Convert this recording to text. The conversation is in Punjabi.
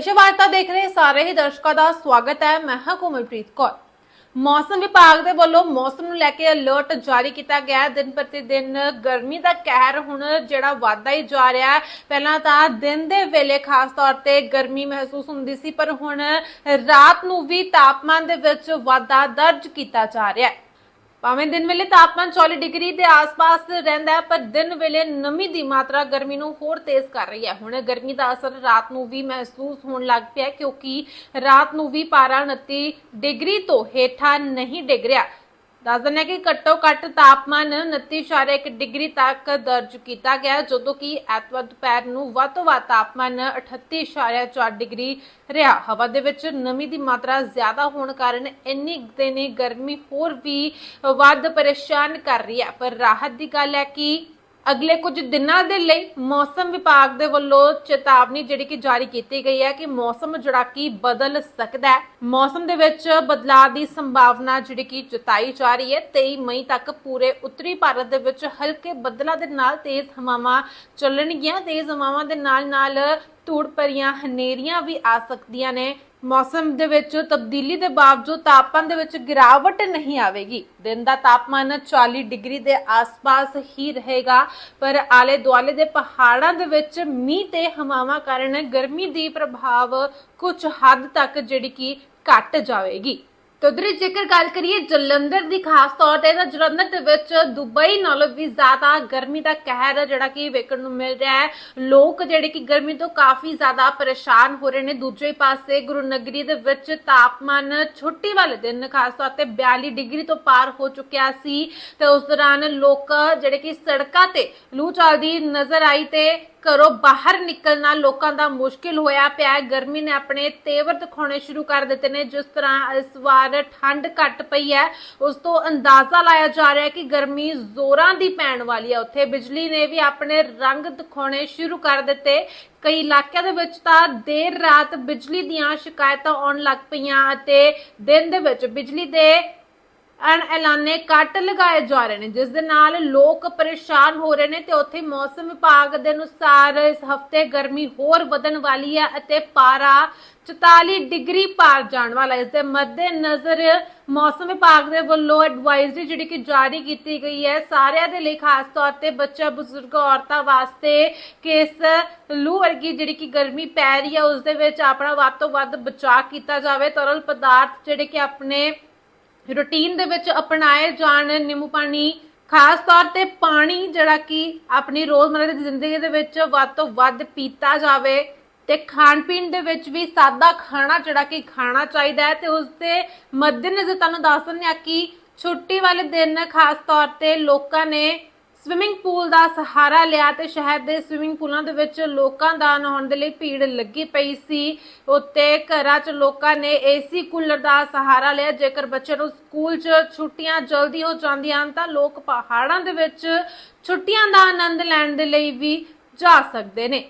ਵਿਸ਼ਵ ਵਾਰਤਾ ਦੇਖ ਰਹੇ ਸਾਰੇ ਹੀ ਦਰਸ਼ਕਾਂ ਦਾ ਸਵਾਗਤ ਹੈ। ਮੈਂ ਹਾਂ ਕੋਮਲਪ੍ਰੀਤ ਕੌਰ। ਮੌਸਮ ਵਿਭਾਗ ਦੇ ਵੱਲੋਂ ਮੌਸਮ ਨੂੰ ਲੈ ਕੇ ਅਲਰਟ ਜਾਰੀ ਕੀਤਾ ਗਿਆ। ਹੈ ਦਿਨ ਪ੍ਰਤੀ ਦਿਨ ਗਰਮੀ ਦਾ ਕਹਿਰ ਹੁਣ ਜਿਹੜਾ ਵਾਧਾ ਹੀ ਜਾ ਰਿਹਾ ਹੈ। ਪਹਿਲਾਂ ਤਾਂ ਦਿਨ ਦੇ ਵੇਲੇ ਖਾਸ ਤੌਰ ਤੇ ਗਰਮੀ ਮਹਿਸੂਸ ਹੁੰਦੀ ਸੀ, ਪਰ ਹੁਣ ਰਾਤ ਨੂੰ ਵੀ ਤਾਪਮਾਨ ਦੇ ਵਿੱਚ ਵਾਧਾ ਦਰਜ ਕੀਤਾ ਜਾ ਰਿਹਾ ਹੈ। ਭਾਵੇਂ ਦਿਨ ਵੇਲੇ ਤਾਪਮਾਨ 40 ਡਿਗਰੀ ਦੇ ਆਸ-ਪਾਸ ਰਹਿੰਦਾ ਹੈ, ਪਰ ਦਿਨ ਵੇਲੇ ਨਮੀ ਦੀ ਮਾਤਰਾ ਗਰਮੀ ਨੂੰ ਹੋਰ ਤੇਜ਼ ਕਰ ਰਹੀ ਹੈ। ਹੁਣ ਗਰਮੀ ਦਾ ਅਸਰ ਰਾਤ ਨੂੰ ਵੀ ਮਹਿਸੂਸ ਹੋਣ ਲੱਗ ਪਿਆ ਕਿਉਂਕਿ ਰਾਤ ਨੂੰ ਵੀ ਪਾਰਾ 29 ਡਿਗਰੀ ਤੋਂ ਹੇਠਾਂ ਨਹੀਂ ਡਿੱਗ ਰਿਹਾ। ਦੱਸ ਦਿੰਦੇ ਕਿ ਘੱਟੋ ਘੱਟ ਤਾਪਮਾਨ 29.1 ਡਿਗਰੀ ਤੱਕ ਦਰਜ ਕੀਤਾ ਗਿਆ ਜਦੋਂ ਕਿ ਐਤਵਾਰ ਦੁਪਹਿਰ ਨੂੰ ਵੱਧ ਤੋਂ ਵੱਧ ਤਾਪਮਾਨ 38.4 ਡਿਗਰੀ ਰਿਹਾ। ਹਵਾ ਦੇ ਵਿੱਚ ਨਮੀ ਦੀ ਮਾਤਰਾ ਜ਼ਿਆਦਾ ਹੋਣ ਕਾਰਨ ਇੰਨੀ ਦਿਨੀ ਗਰਮੀ ਹੋਰ ਵੀ ਵੱਧ ਪਰੇਸ਼ਾਨ ਕਰ ਰਹੀ ਹੈ। ਪਰ ਰਾਹਤ ਦੀ ਗੱਲ ਹੈ ਕਿ ਅਗਲੇ ਕੁਝ ਦਿਨਾਂ ਦੇ ਲਈ ਮੌਸਮ ਵਿਭਾਗ ਦੇ ਵੱਲੋਂ ਚੇਤਾਵਨੀ ਜਿਹੜੀ ਕਿ ਜਾਰੀ ਕੀਤੀ ਗਈ ਹੈ ਕਿ ਮੌਸਮ ਜਿਹੜਾ ਕਿ ਬਦਲ ਸਕਦਾ ਹੈ। ਮੌਸਮ ਦੇ ਵਿੱਚ ਬਦਲਾਅ ਦੀ ਸੰਭਾਵਨਾ ਜਿਹੜੀ ਕਿ ਜਤਾਈ ਜਾ ਰਹੀ ਹੈ। 23 ਮਈ ਤੱਕ ਪੂਰੇ ਉੱਤਰੀ ਭਾਰਤ ਦੇ ਵਿੱਚ ਹਲਕੇ ਬੱਦਲਾਂ ਦੇ ਨਾਲ ਤੇਜ਼ ਹਵਾਵਾਂ ਚੱਲਣਗੀਆਂ। ਤੇਜ਼ ਹਵਾਵਾਂ ਦੇ ਨਾਲ ਨਾਲ ਧੂੜ ਭਰੀਆਂ ਹਨੇਰੀਆਂ ਵੀ ਆ ਸਕਦੀਆਂ ਨੇ। ਮੌਸਮ ਦੇ ਵਿੱਚ ਤਬਦੀਲੀ ਦੇ ਬਾਵਜੂਦ ਤਾਪਮਾਨ ਦੇ ਵਿੱਚ ਗਿਰਾਵਟ ਨਹੀਂ ਆਵੇਗੀ। ਦਿਨ ਦਾ ਤਾਪਮਾਨ 40 ਡਿਗਰੀ ਦੇ ਆਸ-ਪਾਸ ਹੀ ਰਹੇਗਾ, ਪਰ ਆਲੇ ਦੁਆਲੇ ਦੇ ਪਹਾੜਾਂ ਦੇ ਵਿੱਚ ਮੀਂਹ ਤੇ ਹਵਾਵਾਂ ਕਾਰਨ ਗਰਮੀ ਦੀ ਪ੍ਰਭਾਵ ਕੁਝ ਹੱਦ ਤੱਕ ਜਿਹੜੀ ਕਿ ਘਟ ਜਾਵੇਗੀ। ਤਦਰੀ ਜੇਕਰ ਗੱਲ ਕਰੀਏ ਜਲੰਧਰ ਦੀ, ਖਾਸ ਤੌਰ ਤੇ ਤਾਂ ਜਲੰਧਰ ਦੇ ਵਿੱਚ ਦੁਬਈ ਨਾਲੋਂ ਵੀ ਜ਼ਿਆਦਾ ਗਰਮੀ ਦਾ ਕਹਿਰ ਹੈ ਜਿਹੜਾ ਕਿ ਵੇਖਣ ਨੂੰ ਮਿਲ ਰਿਹਾ ਹੈ। ਲੋਕ ਜਿਹੜੇ ਕਿ ਗਰਮੀ ਤੋਂ ਕਾਫੀ ਜ਼ਿਆਦਾ ਪਰੇਸ਼ਾਨ ਹੋ ਰਹੇ ਨੇ। ਦੂਜੇ ਪਾਸੇ ਗੁਰੂ ਨਗਰੀ ਦੇ ਵਿੱਚ ਤਾਪਮਾਨ ਛੁੱਟੀ ਵਾਲੇ ਦਿਨ, ਖਾਸ ਤੌਰ ਤੇ 42 ਡਿਗਰੀ ਤੋਂ ਪਾਰ ਹੋ ਚੁੱਕਿਆ ਸੀ। ਤੇ ਉਸ ਦੌਰਾਨ ਲੋਕ ਜਿਹੜੇ ਕਿ ਸੜਕਾਂ ਤੇ ਲੂ ਚੱਲਦੀ ਨਜ਼ਰ ਆਈ ਤੇ ਘਰੋਂ ਬਾਹਰ ਨਿਕਲਣਾ ਲੋਕਾਂ ਦਾ ਮੁਸ਼ਕਿਲ ਹੋਇਆ ਪਿਆ ਹੈ। ਗਰਮੀ ਨੇ ਆਪਣੇ ਤੇਵਰ ਦਿਖਾਉਣੇ ਸ਼ੁਰੂ ਕਰ ਦਿੱਤੇ ਨੇ, ਜਿਸ ਤਰ੍ਹਾਂ ਇਸ ਵਾਰ ਠੰਡ ਘਟ ਪਈ ਹੈ। ਉਸ ਤੋਂ ਅੰਦਾਜ਼ਾ ਲਾਇਆ ਜਾ ਰਿਹਾ ਹੈ ਕਿ ਗਰਮੀ ਜ਼ੋਰਾਂ ਦੀ ਪੈਣ ਵਾਲੀ ਹੈ। ਉੱਥੇ ਬਿਜਲੀ ਨੇ ਵੀ ਆਪਣੇ ਰੰਗ ਦਿਖਾਉਣੇ ਸ਼ੁਰੂ ਕਰ ਦਿੱਤੇ। ਕਈ ਇਲਾਕਿਆਂ ਦੇ ਵਿੱਚ ਤਾਂ ਦੇਰ ਰਾਤ ਬਿਜਲੀ ਦੀਆਂ ਸ਼ਿਕਾਇਤਾਂ ਆਉਣ ਲੱਗ ਪਈਆਂ ਅਤੇ ਦਿਨ ਦੇ ਵਿੱਚ ਬਿਜਲੀ ਦੇ ਅਣ ਐਲਾਨੇ ਕੱਟ ਲਗਾਏ ਜਾ ਰਹੇ ਨੇ, ਜਿਸ ਦੇ ਨਾਲ ਲੋਕ ਪਰੇਸ਼ਾਨ ਹੋ ਰਹੇ ਨੇ ਤੇ ਉੱਥੇ ਮੌਸਮ ਵਿਭਾਗ ਦੇ ਅਨੁਸਾਰ ਇਸ ਹਫ਼ਤੇ ਗਰਮੀ ਹੋਰ ਵਧਣ ਵਾਲੀ ਹੈ ਅਤੇ ਪਾਰਾ 44 ਡਿਗਰੀ ਪਾਰ ਜਾਣ ਵਾਲਾ ਇਸ ਦੇ ਮੱਦੇ ਨਜ਼ਰ ਮੌਸਮ ਵਿਭਾਗ ਦੇ ਵੱਲੋਂ ਐਡਵਾਈਜ਼ਰੀ ਜਿਹੜੀ ਕਿ ਜਾਰੀ ਕੀਤੀ ਗਈ ਹੈ। ਸਾਰਿਆਂ ਦੇ ਲਈ ਖਾਸ ਤੌਰ ਤੇ ਬੱਚਾ, ਬਜ਼ੁਰਗ ਔਰਤਾਂ ਵਾਸਤੇ ਕਿ ਇਸ ਲੂ ਵਰਗੀ ਜਿਹੜੀ ਕਿ ਗਰਮੀ ਪੈ ਰਹੀ ਹੈ, ਉਸ ਦੇ ਵਿੱਚ ਆਪਣਾ ਵੱਧ ਤੋਂ ਵੱਧ ਬਚਾਅ ਕੀਤਾ ਜਾਵੇ। ਤਰਲ ਪਦਾਰਥ ਜਿਹੜੇ ਕਿ ਆਪਣੇ ਰੂਟੀਨ ਦੇ ਵਿੱਚ ਅਪਣਾਏ ਜਾਣ ਨਿੰਬੂ ਪਾਣੀ, ਖਾਸ ਤੌਰ ਤੇ ਪਾਣੀ ਜਿਹੜਾ ਕਿ ਆਪਣੀ ਰੋਜ਼ਮਰਰਾ ਦੀ ਜ਼ਿੰਦਗੀ ਦੇ ਵਿੱਚ ਵੱਧ ਤੋਂ ਵੱਧ ਪੀਤਾ ਜਾਵੇ ਤੇ ਖਾਣ ਪੀਣ ਦੇ ਵਿੱਚ ਵੀ ਸਾਦਾ ਖਾਣਾ ਜਿਹੜਾ ਕਿ ਖਾਣਾ ਚਾਹੀਦਾ ਹੈ ਤੇ ਉਸ ਦੇ ਮੱਦੇਨਜ਼ਰ ਤੁਹਾਨੂੰ ਦੱਸ ਦਿੰਦੇ ਆ ਕਿ ਛੁੱਟੀ ਵਾਲੇ ਦਿਨ ਖਾਸ ਤੌਰ ਤੇ ਲੋਕਾਂ ਨੇ ਸਵਿਮਿੰਗ ਪੂਲ ਦਾ ਸਹਾਰਾ ਲਿਆ ਤੇ ਸ਼ਹਿਰ ਦੇ ਸਵਿਮਿੰਗ ਪੂਲਾਂ ਦੇ ਵਿੱਚ ਲੋਕਾਂ ਦਾ ਨਹਾਉਣ ਦੇ ਲਈ ਭੀੜ ਲੱਗੀ ਪਈ ਸੀ। ਉੱਤੇ ਘਰਾਂ 'ਚ ਲੋਕਾਂ ਨੇ ਏਸੀ ਕੂਲਰ ਦਾ ਸਹਾਰਾ ਲਿਆ। ਜੇਕਰ ਬੱਚੇ ਨੂੰ ਸਕੂਲ 'ਚ ਛੁੱਟੀਆਂ ਜਲਦੀ ਹੋ ਜਾਂਦੀਆਂ ਹਨ ਤਾਂ ਲੋਕ ਪਹਾੜਾਂ ਦੇ ਵਿੱਚ ਛੁੱਟੀਆਂ ਦਾ ਆਨੰਦ ਲੈਣ ਦੇ ਲਈ ਵੀ ਜਾ ਸਕਦੇ ਨੇ।